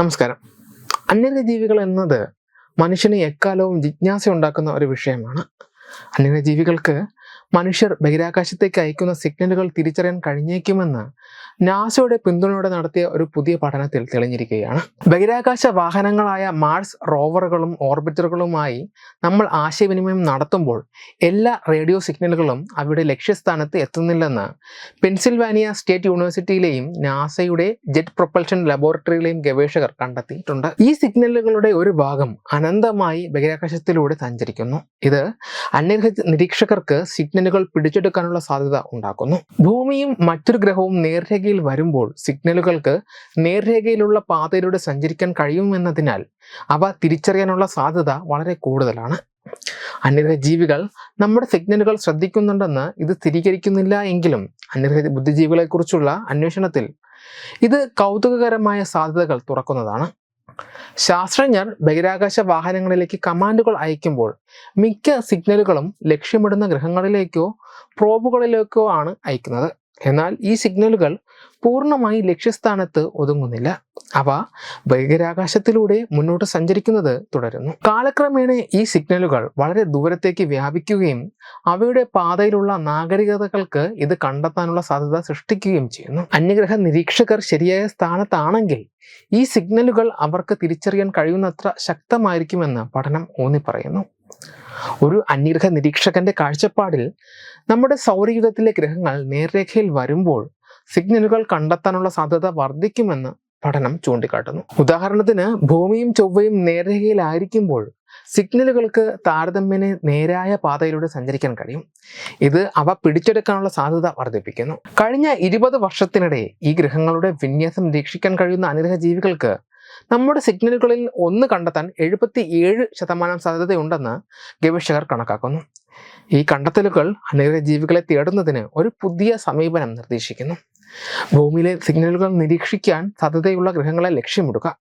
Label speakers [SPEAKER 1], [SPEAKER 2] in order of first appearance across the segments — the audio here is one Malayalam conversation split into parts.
[SPEAKER 1] നമസ്കാരം. അന്യഗ്രഹജീവികൾ എന്നത് മനുഷ്യന് എക്കാലവും ജിജ്ഞാസ ഉണ്ടാക്കുന്ന ഒരു വിഷയമാണ്. അന്യഗ്രഹജീവികൾക്ക് മനുഷ്യർ ബഹിരാകാശത്തേക്ക് അയക്കുന്ന സിഗ്നലുകൾ തിരിച്ചറിയാൻ കഴിഞ്ഞേക്കുമെന്ന് നാസയുടെ പിന്തുണയോടെ നടത്തിയ ഒരു പുതിയ പഠനത്തിൽ തെളിഞ്ഞിരിക്കുകയാണ്. ബഹിരാകാശ വാഹനങ്ങളായ മാർസ് റോവറുകളും ഓർബിറ്ററുകളുമായി നമ്മൾ ആശയവിനിമയം നടത്തുമ്പോൾ എല്ലാ റേഡിയോ സിഗ്നലുകളും അവയുടെ ലക്ഷ്യസ്ഥാനത്ത് എത്തുന്നില്ലെന്ന് പെൻസിൽവാനിയ സ്റ്റേറ്റ് യൂണിവേഴ്സിറ്റിയിലെയും നാസയുടെ ജെറ്റ് പ്രൊപ്പൽഷൻ ലബോറട്ടറിയിലെയും ഗവേഷകർ കണ്ടെത്തിയിട്ടുണ്ട്. ഈ സിഗ്നലുകളുടെ ഒരു ഭാഗം അനന്തമായി ബഹിരാകാശത്തിലൂടെ സഞ്ചരിക്കുന്നു. ഇത് അന്യഗ്രഹ നിരീക്ഷകർക്ക് സിഗ്നലുകൾ പിടിച്ചെടുക്കാനുള്ള സാധ്യത ഉണ്ടാക്കുന്നു. ഭൂമിയും മറ്റൊരു ഗ്രഹവും നേർരേഖയിൽ വരുമ്പോൾ സിഗ്നലുകൾക്ക് നേർരേഖയിലുള്ള പാതയിലൂടെ സഞ്ചരിക്കാൻ കഴിയുമെന്നതിനാൽ അവ തിരിച്ചറിയാനുള്ള സാധ്യത വളരെ കൂടുതലാണ്. അന്യഗ്രഹ ജീവികൾ നമ്മുടെ സിഗ്നലുകൾ ശ്രദ്ധിക്കുന്നുണ്ടെന്ന് ഇത് സ്ഥിരീകരിക്കുന്നില്ല എങ്കിലും അന്യഗ്രഹ ബുദ്ധിജീവികളെക്കുറിച്ചുള്ള അന്വേഷണത്തിൽ ഇത് കൗതുകകരമായ സാധ്യതകൾ തുറക്കുന്നതാണ്. ശാസ്ത്രജ്ഞർ ബഹിരാകാശ വാഹനങ്ങളിലേക്ക് കമാൻഡുകൾ അയക്കുമ്പോൾ മിക്ക സിഗ്നലുകളും ലക്ഷ്യമിടുന്ന ഗ്രഹങ്ങളിലേക്കോ പ്രോബുകളിലേക്കോ ആണ് അയക്കുന്നത്. എന്നാൽ ഈ സിഗ്നലുകൾ പൂർണമായി ലക്ഷ്യസ്ഥാനത്ത് ഒതുങ്ങുന്നില്ല. അവ ബഹിരാകാശത്തിലൂടെ മുന്നോട്ട് സഞ്ചരിക്കുന്നത് തുടരുന്നു. കാലക്രമേണ ഈ സിഗ്നലുകൾ വളരെ ദൂരത്തേക്ക് വ്യാപിക്കുകയും അവയുടെ പാതയിലുള്ള നാഗരികതകൾക്ക് ഇത് കണ്ടെത്താനുള്ള സാധ്യത സൃഷ്ടിക്കുകയും ചെയ്യുന്നു. അന്യഗ്രഹ നിരീക്ഷകർ ശരിയായ സ്ഥാനത്താണെങ്കിൽ ഈ സിഗ്നലുകൾ അവർക്ക് തിരിച്ചറിയാൻ കഴിയുന്നത്ര ശക്തമായിരിക്കുമെന്ന് പഠനം ഊന്നി പറയുന്നു ഒരു അന്യഗ്രഹ നിരീക്ഷകന്റെ കാഴ്ചപ്പാടിൽ നമ്മുടെ സൗരയുധത്തിലെ ഗ്രഹങ്ങൾ നേർരേഖയിൽ വരുമ്പോൾ സിഗ്നലുകൾ കണ്ടെത്താനുള്ള സാധ്യത വർദ്ധിക്കുമെന്ന് പഠനം ചൂണ്ടിക്കാട്ടുന്നു. ഉദാഹരണത്തിന് ഭൂമിയും ചൊവ്വയും നേർരേഖയിലായിരിക്കുമ്പോൾ സിഗ്നലുകൾക്ക് താരതമ്യേന നേരായ പാതയിലൂടെ സഞ്ചരിക്കാൻ കഴിയും. ഇത് അവ പിടിച്ചെടുക്കാനുള്ള സാധ്യത വർദ്ധിപ്പിക്കുന്നു. കഴിഞ്ഞ ഇരുപത് വർഷത്തിനിടെ ഈ ഗ്രഹങ്ങളുടെ വിന്യാസം നിരീക്ഷിക്കാൻ കഴിയുന്ന അനുഗ്രഹ ജീവികൾക്ക് നമ്മുടെ സിഗ്നലുകളിൽ ഒന്ന് കണ്ടെത്താൻ എഴുപത്തി ഏഴ് ശതമാനം സാധ്യതയുണ്ടെന്ന് ഗവേഷകർ കണക്കാക്കുന്നു. ഈ കണ്ടെത്തലുകൾ അനേക ജീവികളെ തേടുന്നതിന് ഒരു പുതിയ സമീപനം നിർദ്ദേശിക്കുന്നു. ഭൂമിയിലെ സിഗ്നലുകൾ നിരീക്ഷിക്കാൻ സാധ്യതയുള്ള ഗ്രഹങ്ങളെ ലക്ഷ്യമിടുക.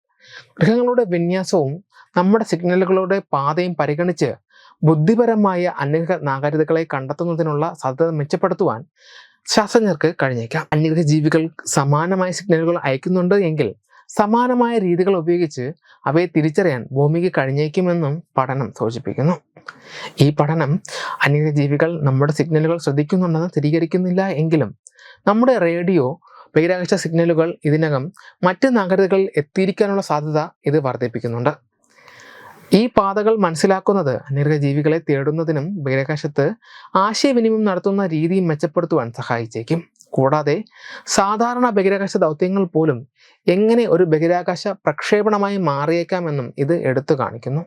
[SPEAKER 1] ഗ്രഹങ്ങളുടെ വിന്യാസവും നമ്മുടെ സിഗ്നലുകളുടെ പാതയും പരിഗണിച്ച് ബുദ്ധിപരമായ അന്യഗ്രഹ നാഗരികതകളെ കണ്ടെത്തുന്നതിനുള്ള സാധ്യത മെച്ചപ്പെടുത്തുവാൻ ശാസ്ത്രജ്ഞർക്ക് കഴിഞ്ഞേക്കാം. അന്യഗ്രഹ ജീവികൾ സമാനമായ സിഗ്നലുകൾ അയക്കുന്നുണ്ട് എങ്കിൽ സമാനമായ രീതികൾ ഉപയോഗിച്ച് അവയെ തിരിച്ചറിയാൻ ഭൂമിക്ക് കഴിഞ്ഞേക്കുമെന്നും പഠനം സൂചിപ്പിക്കുന്നു. ഈ പഠനം അന്യജീവികൾ ജീവികൾ നമ്മുടെ സിഗ്നലുകൾ ശ്രദ്ധിക്കുന്നുണ്ടെന്ന് സ്ഥിരീകരിക്കുന്നില്ല എങ്കിലും നമ്മുടെ റേഡിയോ ബഹിരാകാശ സിഗ്നലുകൾ ഇതിനകം മറ്റ് നഗരതകളിൽ എത്തിയിരിക്കാനുള്ള സാധ്യത ഇത് വർദ്ധിപ്പിക്കുന്നുണ്ട്. ഈ പാതകൾ മനസ്സിലാക്കുന്നത് അന്യഗ്രഹ ജീവികളെ തേടുന്നതിനും ബഹിരാകാശത്ത് ആശയവിനിമയം നടത്തുന്ന രീതി മെച്ചപ്പെടുത്തുവാൻ സഹായിച്ചേക്കും. കൂടാതെ സാധാരണ ബഹിരാകാശ ദൗത്യങ്ങൾ പോലും എങ്ങനെ ഒരു ബഹിരാകാശ പ്രക്ഷേപണമായി മാറിയേക്കാമെന്നും ഇത് എടുത്തു കാണിക്കുന്നു.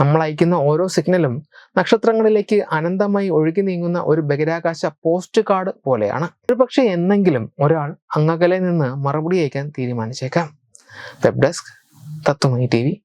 [SPEAKER 1] നമ്മൾ അയക്കുന്ന ഓരോ സിഗ്നലും നക്ഷത്രങ്ങളിലേക്ക് അനന്തമായി ഒഴുകി നീങ്ങുന്ന ഒരു ബഹിരാകാശ പോസ്റ്റ് കാർഡ് പോലെയാണ്. ഒരുപക്ഷെ എന്നെങ്കിലും ഒരാൾ അങ്ങകലെ നിന്ന് മറുപടി അയക്കാൻ തീരുമാനിച്ചേക്കാം. വെബ് ഡെസ്ക് തത്വമൈ ടി